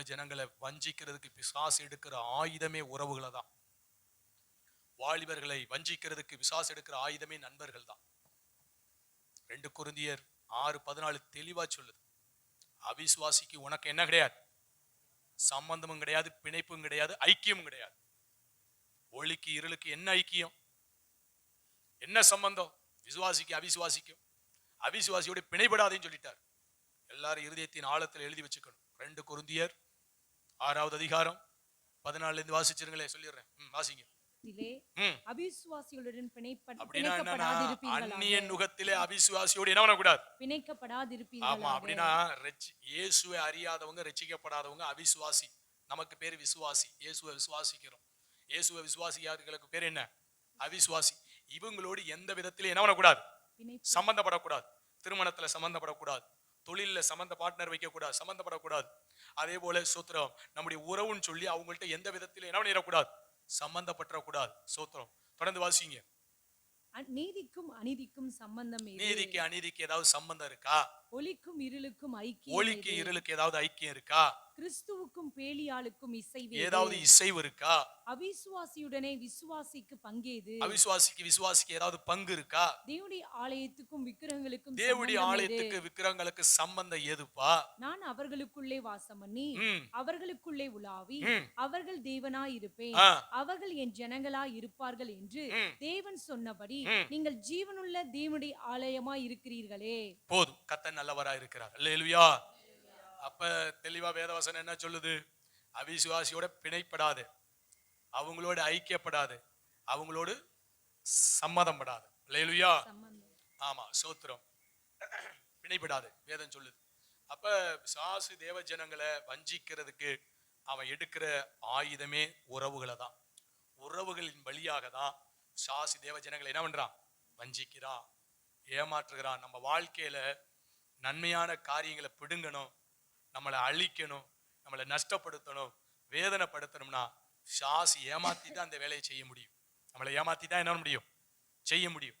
தேவ ஜனங்களை வஞ்சிக்கிறதுக்கு பிசாசு எடுக்கிற ஆயுதமே உறவுகளை தான் வாலிபர்களை வஞ்சிக்கிறதுக்கு பிசாசு எடுக்கிற ஆயுதமே நண்பர்கள் தான் ரெண்டு குருந்தியர் ஆறு பதினாலு தெளிவா சொல்லுது. அவிசுவாசிக்கு உனக்கு என்ன கிடையாது? சம்பந்தமும் கிடையாது பிணைப்பும் கிடையாது ஐக்கியமும் கிடையாது. ஒளிக்கு இருளுக்கு என்ன ஐக்கியம்? என்ன சம்பந்தம்? விசுவாசிக்கு அவிசுவாசிக்கும். அவிசுவாசியோட பிணைபடாதேன்னு சொல்லிட்டார். எல்லாரும் இருதயத்தின் ஆழத்தில் எழுதி வச்சுக்கணும். ரெண்டு குருந்தியர் ஆறாவது அதிகாரம் பதினாலுல இருந்து வாசிச்சிருங்களே சொல்லிடுறேன். ம், வாசிங்க. அந்நிய நுகத்திலே அவிசுவாசியோடு என்ன பண்ணக்கூடாது? ஆமா. அப்படின்னா இயேசுவை அறியாதவங்க ரட்சிக்கப்படாதவங்க அவிசுவாசி. நமக்கு பேர் விசுவாசி. இயேசுவை விசுவாசிக்கிறோம். இயேசுவை விசுவாசியார்களுக்கு பேர் என்ன? அவிசுவாசி. இவங்களோடு எந்த விதத்திலும் என்ன பண்ணக்கூடாது? சம்பந்தப்படக்கூடாது. திருமணத்துல சம்பந்தப்படக்கூடாது. தொழில்ல சம்பந்த பார்ட்னர் வைக்கக்கூடாது சம்பந்தப்படக்கூடாது. அதே போல சூத்திரம் நம்முடைய உறவுன்னு சொல்லி அவங்கள்ட்ட எந்த விதத்திலும் என்ன பண்ணிடக்கூடாது சம்பந்தப்பட்டுறக்கூடாது சூத்திரம். தொடர்ந்து வாசிங்க. நீதிக்கும் அநீதிக்கும் சம்பந்தம்? நீதிக்கு அநீதிக்கு ஏதாவது சம்பந்தம் இருக்கா? ஒளிக்கும் இருளுக்கும் ஐக்கியம் ஒளிக்கு எது? இருளுக்கு ஏதாவது ஐக்கியம் இருக்கா? கிறிஸ்துவுக்கும் பேலியாளுக்கும் இசைவு? ஏதாவது இசைவு இருக்கா? அவிசுவாசியுடனே விசுவாசிக்கு பங்கேது. அவிசுவாசிக்கு விசுவாசிக்கு ஏதாவது பங்கு இருக்கா? தேவனுடைய ஆலயத்துக்கும் விக்கிரகங்களுக்கும் தேவடி சம்பந்தம் ஆலயத்துக்கு எது? விக்கிரங்களுக்கு சம்பந்தம் எதுப்பா? நான் அவர்களுக்குள்ளே வாசம் பண்ணி அவர்களுக்குள்ளே உலாவி. அவர்கள் தேவனாய் இருப்பேன் அவர்கள் என் ஜனங்களாய் இருப்பார்கள் என்று தேவன் சொன்னபடி. நீங்கள் ஜீவனுள்ள தேவனுடைய ஆலயமாய் இருக்கிறீர்களே போதும். கத்த நல்லவரா இருக்கிறார் அல்லேலுயா. அப்ப தெளிவா வேதவசனம் என்ன சொல்லுது? அவிசுவாசியோட பிணைப்படாது. அவங்களோட ஐக்கியப்படாது. அவங்களோடு சம்மதப்படாது. அல்லேலுயா. சம்பந்தம் ஆமா சோத்திரம். பிணைப்படாது வேதம் சொல்லுது. அப்ப சாசு தேவ ஜனங்களை வஞ்சிக்கிறதுக்கு அவன் எடுக்கிற ஆயுதமே உறவுகளை தான். உறவுகளின் வழியாக தான் சாசு தேவ ஜனங்களை என்ன பண்றான்? வஞ்சிக்கிறான் ஏமாற்றுகிறான். நம்ம வாழ்க்கையில நன்மையான காரியங்களை பிடுங்கணும். நம்மளை அழிக்கணும் நம்மளை நஷ்டப்படுத்தணும் வேதனைப்படுத்தணும்னா சாஸ் ஏமாத்தி தான் அந்த வேலையை செய்ய முடியும். நம்மளை ஏமாத்தி தான் என்ன முடியும்? செய்ய முடியும்.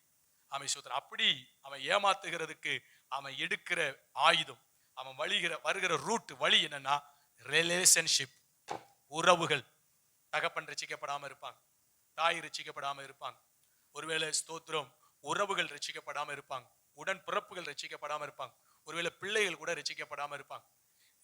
அவன் சூத்திரன் அப்படி அவன் ஏமாத்துகிறதுக்கு அவன் எடுக்கிற ஆயுதம் அவன் வழிகிற வருகிற ரூட் வழி என்னன்னா ரிலேஷன்ஷிப் உறவுகள். தகப்பன் ரசிக்கப்படாமல் இருப்பாங்க தாய் ரசிக்கப்படாம இருப்பாங்க. ஒருவேளை ஸ்தோத்திரம் உறவுகள் ரசிக்கப்படாமல் இருப்பாங்க உடன் பிறப்புகள் ரசிக்கப்படாமல் இருப்பாங்க. ஒருவேளை பிள்ளைகள் கூட ரசிக்கப்படாமல் இருப்பாங்க.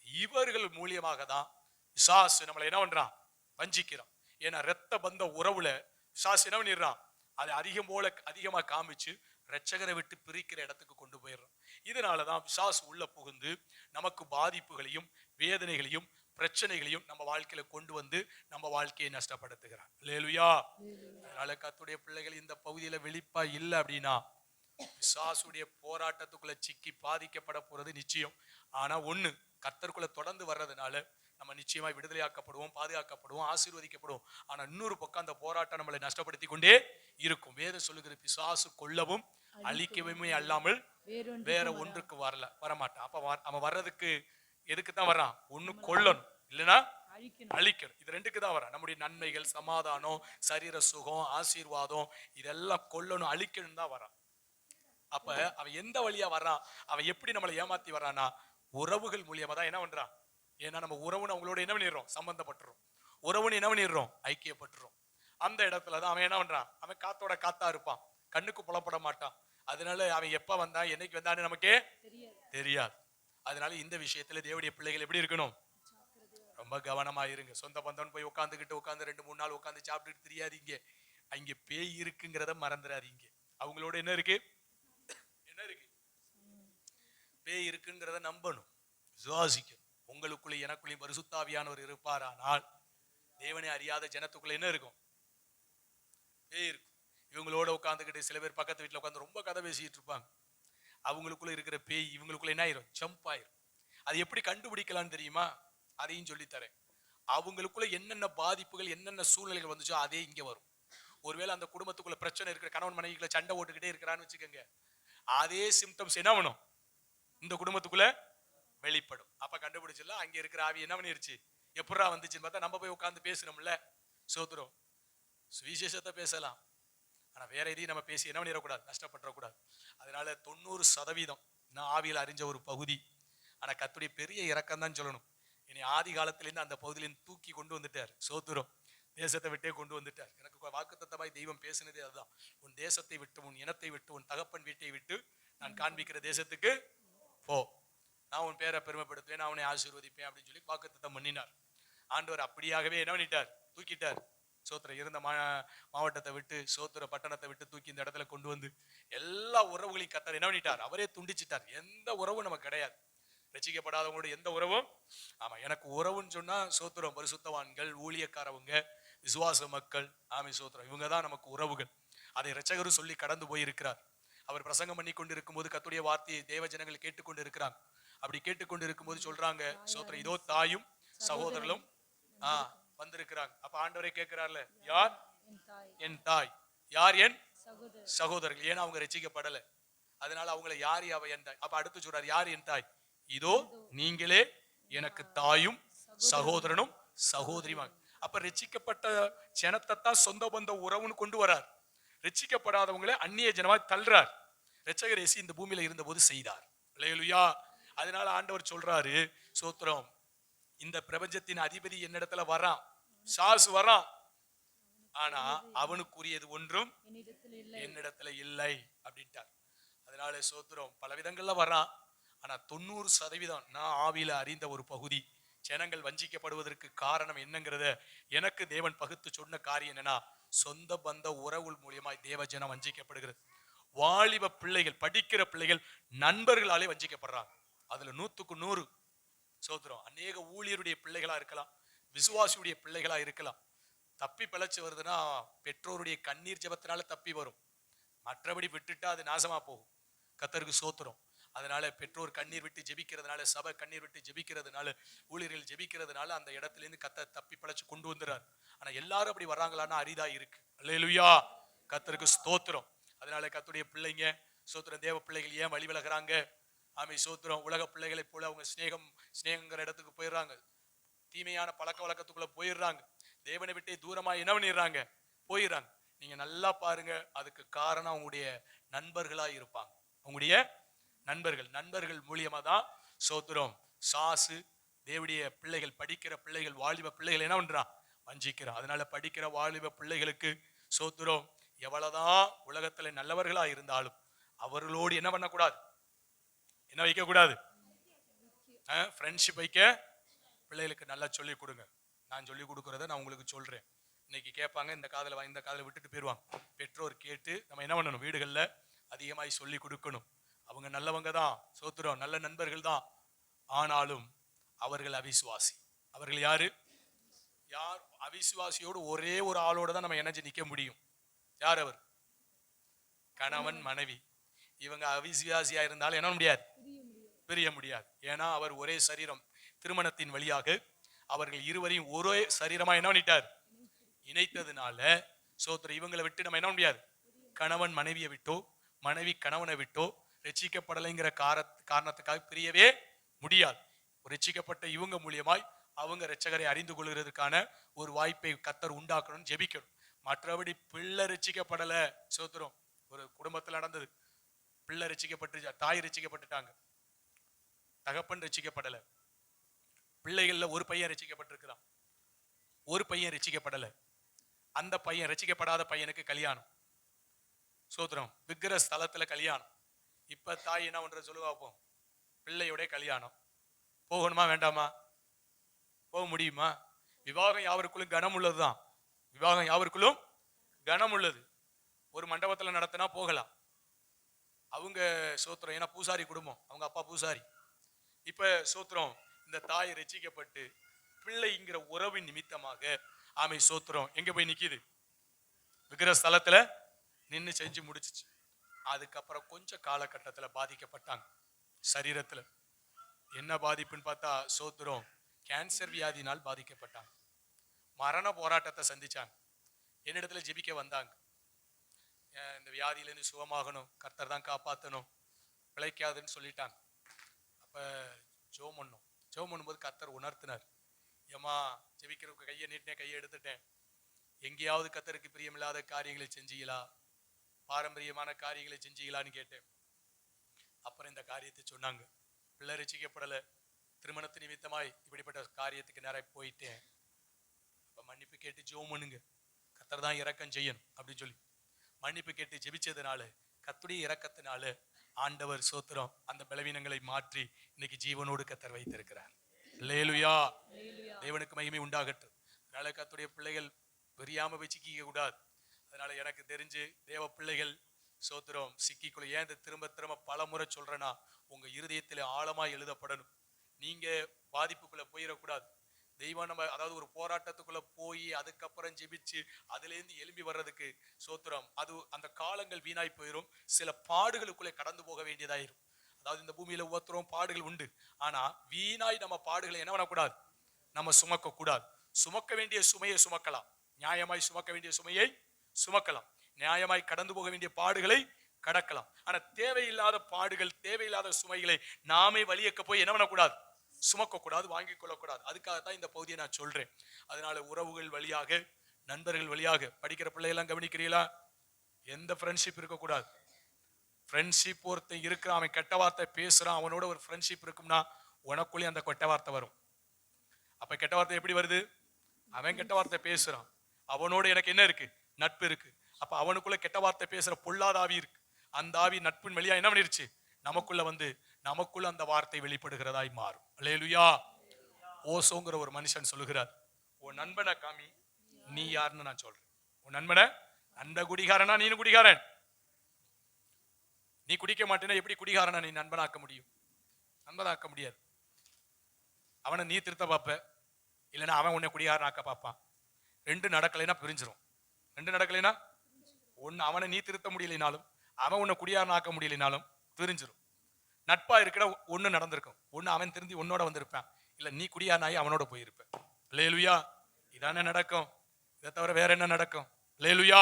இவர்கள் மூலியமாக தான் சாஸ் நம்மளை என்ன பண்றான்? வஞ்சிக்கிறான். ஏன்னா ரத்த பந்த உறவுல சாஸ் என்ன பண்ணிடுறான்? அதை அதிகம் போல அதிகமா காமிச்சு ரட்சகரை விட்டு பிரிக்கிற இடத்துக்கு கொண்டு போயிடுறான். இதனாலதான் பிசாசு உள்ள புகுந்து நமக்கு பாதிப்புகளையும் வேதனைகளையும் பிரச்சனைகளையும் நம்ம வாழ்க்கையில கொண்டு வந்து நம்ம வாழ்க்கையை நஷ்டப்படுத்துகிறான் லேலுயா அதனால கத்துடைய பிள்ளைகள் இந்த பகுதியில வெளிப்பா இல்லை அப்படின்னா விசாசுடைய போராட்டத்துக்குள்ள சிக்கி பாதிக்கப்பட போறது நிச்சயம். ஆனா ஒண்ணு கத்தருக்குள்ள தொடர்ந்து வர்றதுனால நம்ம நிச்சயமா விடுதலையாக்கப்படுவோம் பாதுகாக்கப்படுவோம் ஆசீர்வதிக்கப்படுவோம். ஆனா இன்னொரு பக்கம் அந்த போராட்டம் நம்மளை நஷ்டப்படுத்தி கொண்டே இருக்கும். வேதம் சொல்லுகிற பிசாசு கொல்லவும் அழிக்கவுமே அல்லாமல் வேற ஒன்றுக்கு வரல. வரமாட்டான். அப்ப அவன் வர்றதுக்கு எதுக்கு தான் வர்றான்? ஒண்ணு கொல்லணும். இல்லைன்னா அழிக்கணும். அழிக்கணும். இது ரெண்டுக்கு தான் வரான் நம்முடைய நன்மைகள் சமாதானம் சரீர சுகம் ஆசீர்வாதம் இதெல்லாம் கொல்லணும் அழிக்கணும் தான் வரான் அப்ப அவன் எந்த வழியா வர்றான்? அவன் எப்படி நம்மளை ஏமாத்தி வர்றானா உறவுகள் மூலியமா தான் என்ன பண்றான்? ஏன்னா நம்ம உறவுன்னு அவங்களோட என்ன பண்ணிடுறோம்? சம்பந்தப்பட்டுறோம். உறவுன்னு என்ன பண்ணிடுறோம்? ஐக்கியப்பட்டுறோம். அந்த இடத்துல தான் அவன் என்ன பண்றான்? அவன் காத்தோட காத்தா இருப்பான். கண்ணுக்கு புலப்பட மாட்டான். அதனால அவன் எப்ப வந்தான் என்னைக்கு வந்தான்னு நமக்கே தெரியாது. தெரியாது அதனால இந்த விஷயத்துல தேவடைய பிள்ளைகள் எப்படி இருக்கணும்? ரொம்ப கவனமா இருங்க. சொந்த பந்தம் போய் உட்காந்துக்கிட்டு உட்காந்து ரெண்டு மூணு நாள் உட்காந்து சாப்பிட்டுட்டு தெரியாதீங்க. அங்க பேய் இருக்குங்கிறத மறந்துடாதீங்க. அவங்களோட என்ன இருக்கு? என்ன இருக்கு? பேய் இருக்குங்கிறத நம்பணும். விசுவாசிக்கணும் உங்களுக்குள்ளே எனக்குள்ளே பரிசுத்தாவியானவர் இருப்பாரானால் தேவனை அறியாத ஜனத்துக்குள்ளே என்ன இருக்கும்? பேய் இருக்கும். இவங்களோட உட்காந்துக்கிட்டு சில பேர் பக்கத்து வீட்டுல உட்காந்து ரொம்ப கதை பேசிக்கிட்டு இருப்பாங்க. அவங்களுக்குள்ள இருக்கிற பேய் இவங்களுக்குள்ள என்ன ஆயிரும்? ஜம்ப் ஆயிரும் அது எப்படி கண்டுபிடிக்கலாம்னு தெரியுமா? அதையும் சொல்லித்தரேன். அவங்களுக்குள்ள என்னென்ன பாதிப்புகள் என்னென்ன சூழ்நிலைகள் வந்துச்சோ அதே இங்க வரும். ஒருவேளை அந்த குடும்பத்துக்குள்ள பிரச்சனை இருக்கிற கணவன் மனைவிக்குள்ள சண்டை ஓட்டுக்கிட்டே இருக்கிறான்னு வச்சுக்கோங்க. அதே சிம்டம்ஸ் என்ன பண்ணும் இந்த குடும்பத்துக்குள்ள வெளிப்படும். அப்ப கண்டுபிடிச்சிடலாம். அங்கே இருக்கிற ஆவி என்ன பண்ணிருச்சு? எப்படா வந்துச்சுன்னு பார்த்தா நம்ம போய் உட்காந்து பேசுறோம்ல சோத்துறோம் சுவிசேஷத்தை பேசலாம். ஆனால் வேற எதையும் நம்ம பேசி என்ன பண்ணிடக்கூடாது? நஷ்டப்பட்டுறக்கூடாது. அதனால தொண்ணூறு சதவீதம் நான் ஆவியில் அறிஞ்ச ஒரு பகுதி. ஆனால் கத்துடைய பெரிய இறக்கம் தான் சொல்லணும். இனி ஆதி காலத்திலேருந்து அந்த பகுதியிலேருந்து தூக்கி கொண்டு வந்துட்டார். சோத்துரம் தேசத்தை விட்டே கொண்டு வந்துட்டார். எனக்கு வாக்குத்தத்தமாய் தெய்வம் பேசினதே அதுதான். உன் தேசத்தை விட்டு உன் இனத்தை விட்டு உன் தகப்பன் வீட்டை விட்டு நான் காண்பிக்கிற தேசத்துக்கு போ. நான் உன் பேரை பெருமைப்படுத்துவேன் நான் அவனை ஆசீர்வதிப்பேன் அப்படின்னு சொல்லி வாக்குத்தத்தம் பண்ணினார் ஆண்டவர் அப்படியாகவே என்ன பண்ணிட்டார்? தூக்கிட்டார். சோத்திர இருந்த மா மாவட்டத்தை விட்டு சோத்திர பட்டணத்தை விட்டு தூக்கி இந்த இடத்துல கொண்டு வந்து எல்லா உறவுகளையும் கத்தர் என்ன பண்ணிட்டார்? அவரே துண்டிச்சிட்டார். எந்த உறவும் நமக்கு கிடையாது. ரசிக்கப்படாதவங்களோட எந்த உறவும்? ஆமா எனக்கு உறவுன்னு சொன்னா சோத்திரம் பரிசுத்தவான்கள் ஊழியக்காரவங்க விசுவாச மக்கள் ஆமை சோத்திரம். இவங்க தான் நமக்கு உறவுகள். அதை ரச்சகரும் சொல்லி கடந்து போயிருக்கிறார். அவர் பிரசங்கம் பண்ணி கொண்டு இருக்கும்போது கத்துடைய வார்த்தையை தேவ ஜனங்கள் கேட்டுக்கொண்டு இருக்கிறாங்க அப்படி கேட்டுக்கொண்டு இருக்கும்போது சொல்றாங்க சோத்திரம் இதோ தாயும் சகோதரர்களும் ஆ வந்திருக்கிறாங்க. அப்ப ஆண்டவரே கேட்கிறார்ல யார்? என் தாய். யார்? என் சகோதரர். சகோதரர்கள். ஏன்னா அவங்க ரசிக்கப்படல. அதனால அவங்கள யார் அவ என் தாய்? அப்ப அடுத்து சொல்றார் யார் என் தாய்? இதோ நீங்களே எனக்கு தாயும் சகோதரனும் சகோதரியுமாக அப்ப ரட்சிக்கப்பட்ட ஜனத்தை தான் சொந்த பந்த உறவுன்னு கொண்டு வரார். ரட்சிக்கப்படாதவங்களே அந்நிய ஜனமா தள்ளுறார். ரட்சகர் இயேசு இந்த பூமியில இருந்தபோது செய்தார். அல்லேலூயா அதனால ஆண்டவர் சொல்றாரு சோத்திரம் இந்த பிரபஞ்சத்தின் அதிபதி என்னிடத்துல வரான். சாஸ் வரான். ஆனா அவனுக்குரியது ஒன்றும் என்னிடத்துல இல்லை அப்படின்ட்டார். அதனால சோத்திரம் பல விதங்கள்ல வர்றான் ஆனா தொண்ணூறு சதவீதம் நான் ஆவியில அறிந்த ஒரு பகுதி. ஜனங்கள் வஞ்சிக்கப்படுவதற்கு காரணம் என்னங்கிறத எனக்கு தேவன் பகுத்து சொன்ன காரியம் என்னன்னா சொந்த பந்த உறவுகள் மூலியமாய் தேவ ஜனம் வஞ்சிக்கப்படுகிறது. வாலிப பிள்ளைகள் படிக்கிற பிள்ளைகள் நண்பர்களாலே வஞ்சிக்கப்படுறாங்க. அதுல நூத்துக்கு நூறு சோதரம் அநேக ஊழியருடைய பிள்ளைகளா இருக்கலாம் விசுவாசியுடைய பிள்ளைகளா இருக்கலாம். தப்பி பிழைச்சி வருதுன்னா பெற்றோருடைய கண்ணீர் ஜெபத்தினால தப்பி வரும். மற்றபடி விட்டுட்டா அது நாசமா போகும். கத்தருக்கு சோத்துரும். அதனால பெற்றோர் கண்ணீர் விட்டு ஜெபிக்கிறதுனால சபை கண்ணீர் விட்டு ஜெபிக்கிறதுனால ஊழியர்கள் ஜெபிக்கிறதுனால அந்த இடத்துல இருந்து கத்த தப்பி பிழைச்சு கொண்டு வந்துறார் ஆனா எல்லாரும் அப்படி வர்றாங்களான்னா அரிதா இருக்கு. அல்லையிலுயா கத்தருக்கு ஸ்தோத்திரம். அதனால கத்துடைய பிள்ளைங்க சோத்திரம் தேவ பிள்ளைகள் ஏன் வழி விலகிறாங்க? ஆமை சோத்திரம் உலக பிள்ளைகளைப் போல அவங்க ஸ்நேகம் சிநேகங்கிற இடத்துக்கு போயிடுறாங்க. தீமையான பழக்க வழக்கத்துக்குள்ள போயிடுறாங்க. தேவனை விட்டே தூரமா என்ன பண்ணிடுறாங்க? போயிடுறாங்க. நீங்க நல்லா பாருங்க அதுக்கு காரணம் அவங்களுடைய நண்பர்களா இருப்பாங்க. அவங்களுடைய நண்பர்கள் நண்பர்கள் மூலியமா தான் சோத்திரம் சாசு தேவடைய பிள்ளைகள் படிக்கிற பிள்ளைகள் வாலிப பிள்ளைகள் என்ன பண்றான் வஞ்சிக்கிறான் அதனால படிக்கிற வாலிப பிள்ளைகளுக்கு சோத்திரம் எவ்வளவுதான் உலகத்துல நல்லவர்களா இருந்தாலும் அவர்களோடு என்ன பண்ணக்கூடாது? என்ன வைக்க கூடாது ஃப்ரெண்ட்ஷிப் வைக்க பிள்ளைகளுக்கு நல்லா சொல்லி கொடுங்க. நான் சொல்லி கொடுக்குறத நான் உங்களுக்கு சொல்றேன். இன்னைக்கு கேட்பாங்க இந்த காதல வா- இந்த காதல விட்டுட்டு போயிடுவாங்க பெற்றோர் கேட்டு நம்ம என்ன பண்ணணும்? வீடுகள்ல அதிகமாய் சொல்லி கொடுக்கணும். அவங்க நல்லவங்க தான் சோத்துறோம் நல்ல நண்பர்கள் தான். ஆனாலும் அவர்கள் அவிசுவாசி. அவர்கள் யாரு? யார் அவிசுவாசியோடு ஒரே ஒரு ஆளோட தான் நம்ம இணைஞ்சு நிக்க முடியும். யார் அவர்? கணவன் மனைவி. இவங்க அவிசுவாசியா இருந்தாலும் என்ன முடியாது? பிரிய முடியாது. ஏன்னா அவர் ஒரே சரீரம் திருமணத்தின் வழியாக அவர்கள் இருவரையும் ஒரே சரீரமா என்ன பண்ணிட்டார்? இணைத்ததுனால சோத்திர இவங்களை விட்டு நம்ம என்ன பண்ண முடியாது? கணவன் மனைவியை விட்டோ மனைவி கணவனை விட்டோ ரட்சிக்கப்படலைங்கிற கார காரணத்துக்காக பிரியவே முடியாது. ரசிக்கப்பட்ட இவங்க மூலியமாய் அவங்க ரட்சகரை அறிந்து கொள்கிறதுக்கான ஒரு வாய்ப்பை கத்தர் உண்டாக்கணும்னு ஜெபிக்கணும். மற்றபடி பிள்ளை ரசிக்கப்படலை சோத்திரம் ஒரு குடும்பத்தில் நடந்தது. பிள்ளை ரசிக்கப்பட்டு தாய் ரசிக்கப்பட்டுட்டாங்க தகப்பன் ரசிக்கப்படலை. பிள்ளைகளில் ஒரு பையன் ரசிக்கப்பட்டிருக்கிறான். ஒரு பையன் ரசிக்கப்படலை. அந்த பையன் ரசிக்கப்படாத பையனுக்கு கல்யாணம். சூத்திரம் விக்கிர ஸ்தலத்தில் கல்யாணம். இப்போ தாய் என்ன பண்ணுற சொல்லுவா போ கல்யாணம். போகணுமா வேண்டாமா? போக முடியுமா? விவாகம் யாவருக்குள்ளும் கனம் உள்ளதுதான். விவாகம் யாவருக்குள்ளும் கனம் உள்ளது. ஒரு மண்டபத்தில் நடத்தினா போகலாம். அவங்க சோத்திரம் ஏன்னா பூசாரி குடும்பம். அவங்க அப்பா பூசாரி. இப்போ சோத்திரம் இந்த தாய் ரசிக்கப்பட்டு பிள்ளைங்கிற உறவின் நிமித்தமாக ஆமை சோத்திரம் எங்கே போய் நிற்கிது விக்கிற ஸ்தலத்தில் நின்று செஞ்சு முடிச்சிச்சு. அதுக்கப்புறம் கொஞ்சம் காலகட்டத்தில் பாதிக்கப்பட்டாங்க. சரீரத்தில். என்ன பாதிப்புன்னு பார்த்தா சோத்திரம் கேன்சர் வியாதினால் பாதிக்கப்பட்டாங்க. மரண போராட்டத்தை சந்திச்சாங்க. என்னிடத்துல ஜெபிக்க வந்தாங்க. இந்த வியாதியிலேருந்து சுகமாகணும்? கர்த்தர் தான் காப்பாற்றணும் பிழைக்காதுன்னு சொல்லிட்டாங்க. அப்ப ஜோம் பண்ணும். ஜோம் பண்ணும்போது கத்தர் உணர்த்தினார். ஏமா ஜெபிக்கிறவுக்கு கையை நீட்டினேன் கையை எடுத்துட்டேன். எங்கேயாவது கத்தருக்கு பிரியமில்லாத காரியங்களை செஞ்சீங்களா? பாரம்பரியமான காரியங்களை செஞ்சீங்களான்னு கேட்டேன். அப்புறம் இந்த காரியத்தை சொன்னாங்க. பிள்ளை ரசிக்கப்படலை. திருமணத்து நிமித்தமாய் இப்படிப்பட்ட காரியத்துக்கு நிறைய போயிட்டேன். இப்போ மன்னிப்பு கேட்டு ஜோம் பண்ணுங்க. கத்தர் தான் இறக்கம் செய்யணும் அப்படின்னு சொல்லி. மன்னிப்பு கேட்டு ஜெபிச்சதுனால கத்துடைய இறக்கத்தினால ஆண்டவர் சோத்திரம் அந்த பலவீனங்களை மாற்றி இன்னைக்கு ஜீவனோடு கத்தர் வைத்திருக்கிறார். லேலுயா தேவனுக்கு மகிமை உண்டாகட்டும். அதனால கத்துடைய பிள்ளைகள் பெரியாம போய் சிக்கிக்க கூடாது. அதனால எனக்கு தெரிஞ்சு தேவ பிள்ளைகள் சோத்திரம் சிக்கிக்குள்ள ஏன் இந்த திரும்ப திரும்ப பல முறை சொல்றேன்னா உங்க இருதயத்தில் ஆழமா எழுதப்படணும். நீங்க பாதிப்புக்குள்ள போயிடக்கூடாது தெய்வம் நம்ம அதாவது ஒரு போராட்டத்துக்குள்ள போய் அதுக்கப்புறம் ஜெபிச்சு அதுலேருந்து எழும்பி வர்றதுக்கு சோத்திரம். அது அந்த காலங்கள் வீணாய் போயிடும் சில பாடுகளுக்குள்ளே கடந்து போக வேண்டியதாயிரும். அதாவது இந்த பூமியில ஒவ்வொருத்தரும் பாடுகள் உண்டு. ஆனா வீணாய் நம்ம பாடுகளை என்ன பண்ணக்கூடாது? நம்ம சுமக்க கூடாது சுமக்க வேண்டிய சுமையை சுமக்கலாம். நியாயமாய் சுமக்க வேண்டிய சுமையை சுமக்கலாம். நியாயமாய் கடந்து போக வேண்டிய பாடுகளை கடக்கலாம். ஆனா தேவையில்லாத பாடுகள் தேவையில்லாத சுமைகளை நாமே வழியக்க போய் என்ன பண்ணக்கூடாது? சுமக்க கூடாது கொள்ளக்கூடாது. அதுக்காக தான் இந்த பகுதியை நான் சொல்றேன். அதனால உறவுகள் வழியாக நண்பர்கள் வழியாக படிக்கிற பிள்ளையெல்லாம் கவனிக்கிறீங்களா எந்த ஃப்ரெண்ட்ஷிப் இருக்கக்கூடாது. ஃப்ரெண்ட்ஷிப் ஒருத்தன் இருக்கிறான் அவன் கெட்ட வார்த்தை பேசுறான் அவனோட ஒரு ஃப்ரெண்ட்ஷிப் இருக்கும்னா உனக்குள்ளேயே அந்த கெட்ட வார்த்தை வரும். அப்ப கெட்ட வார்த்தை எப்படி வருது? அவன் கெட்ட வார்த்தை பேசுறான். அவனோட எனக்கு என்ன இருக்கு? நட்பு இருக்கு. அப்ப அவனுக்குள்ள கெட்ட வார்த்தை பேசுற பொல்லாத ஆவி இருக்கு. அந்த ஆவி நட்பின் வழியா என்ன பண்ணிருச்சு? நமக்குள்ள வந்து நமக்குள்ள அந்த வார்த்தை வெளிப்படுகிறதாய் மாறும். அலேலுயா ஓசோங்கிற ஒரு மனுஷன் சொல்லுகிறார் உன் நண்பனை காமி நீ யாருன்னு நான் சொல்றேன். உன் நண்பனை அந்த குடிகாரனா நீனு குடிகாரன். நீ குடிக்க மாட்டேன்னா எப்படி குடிகாரனா நீ நண்பனாக்க முடியும்? நண்பனாக்க முடியாது. அவனை நீ திருத்த பார்ப்ப இல்லைன்னா அவன் உன்னை குடிகாரனாக்க பார்ப்பான். ரெண்டு நடக்கலைன்னா பிரிஞ்சிரும். ரெண்டு நடக்கலைன்னா ஒன்று அவனை நீ திருத்த முடியலைனாலும் அவன் உன்னை குடியாரனாக்க முடியலைனாலும் பிரிஞ்சிரும். நட்பா இருக்கிற ஒன்று நடந்திருக்கும். ஒன்று அவன் திருந்தி உன்னோட வந்திருப்பான். இல்லை நீ குடியாரனாகி அவனோட போயிருப்ப. லேலுயா இதானே நடக்கும். இதை தவிர வேற என்ன நடக்கும்? லேலுயா!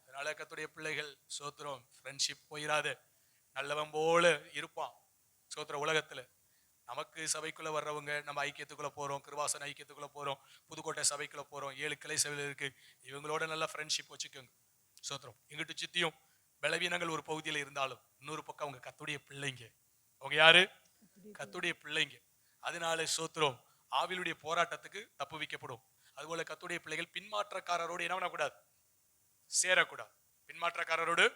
அதனால கத்துடைய பிள்ளைகள் சோத்திரம் ஃப்ரெண்ட்ஷிப் போயிடாது நல்லவன் போல இருப்பான் சோத்திர உலகத்தில். நமக்கு சபைக்குள்ள வர்றவங்க நம்ம ஐக்கியத்துக்குள்ள போறோம் கிருவாசன் ஐக்கியத்துக்குள்ள போறோம் புதுக்கோட்டை சபைக்குள்ள போறோம் ஏழு கிளை சபையில் இருக்கு. இவங்களோட நல்லா ஃப்ரெண்ட்ஷிப் வச்சுக்கோங்க. சோத்திரம் எங்கிட்ட சித்தியும் பலவீனங்கள் ஒரு பகுதியில் இருந்தாலும் இன்னொரு பக்கம் அவங்க கத்துடைய பிள்ளைங்க. அவங்க யாரு? கத்துடைய பிள்ளைங்க. அதனால சோத்திரம் ஆவிலுடைய போராட்டத்துக்கு தப்பு வைக்கப்படும். அதுபோல கத்துடைய பிள்ளைகள் பின்மாற்றக்காரரோடு என்ன பண்ணக்கூடாது? சேரக்கூடாது. பின்மாற்றக்காரரோடு?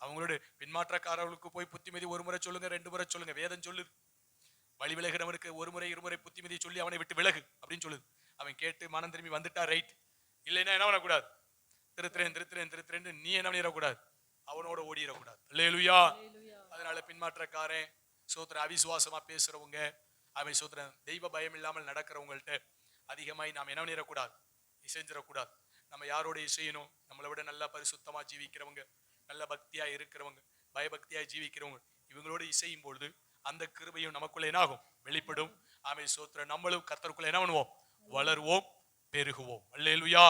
அவங்களோட. பின்மாற்றக்காரர்களுக்கு போய் புத்திமதி ஒரு முறை சொல்லுங்க ரெண்டு முறை சொல்லுங்க. வேதம் சொல்லுது. வழி விலகிறவனுக்கு ஒரு முறை இருமுறை புத்திமதி சொல்லி அவனை விட்டு விலகு அப்படின்னு சொல்லுது. அவன் கேட்டு மனம் திரும்பி வந்துட்டா ரைட் இல்லைன்னா என்ன பண்ணக்கூடாது? திருத்துறேன் திருத்துறேன் திருத்துறேன்னு நீ என்ன பண்ணிடக்கூடாது? அவனோட ஓடிடக்கூடாது. லேலுயா அதனால பின்மாற்றக்காரன் சோத்திர அவிசுவாசமா பேசுறவங்க அவன் சோத்திரன் தெய்வ பயம் இல்லாமல் நடக்கிறவங்கள்ட்ட அதிகமாய் நாம் என்ன பண்ணிடக்கூடாது இசைஞ்சிடக்கூடாது. நம்ம யாரோட இசையணும்? நம்மளை விட நல்லா பரிசுத்தமா ஜீவிக்கிறவங்க நல்ல பக்தியா இருக்கிறவங்க பயபக்தியா ஜீவிக்கிறவங்க இவங்களோட இசையும் பொழுது அந்த கிருபையும் நமக்குள்ள என்ன ஆகும் வெளிப்படும். ஆமை சோத்திர. நம்மளும் கத்தருக்குள்ள என்ன பண்ணுவோம்? வளருவோம் பெருகுவோம். அல்லேலுயா.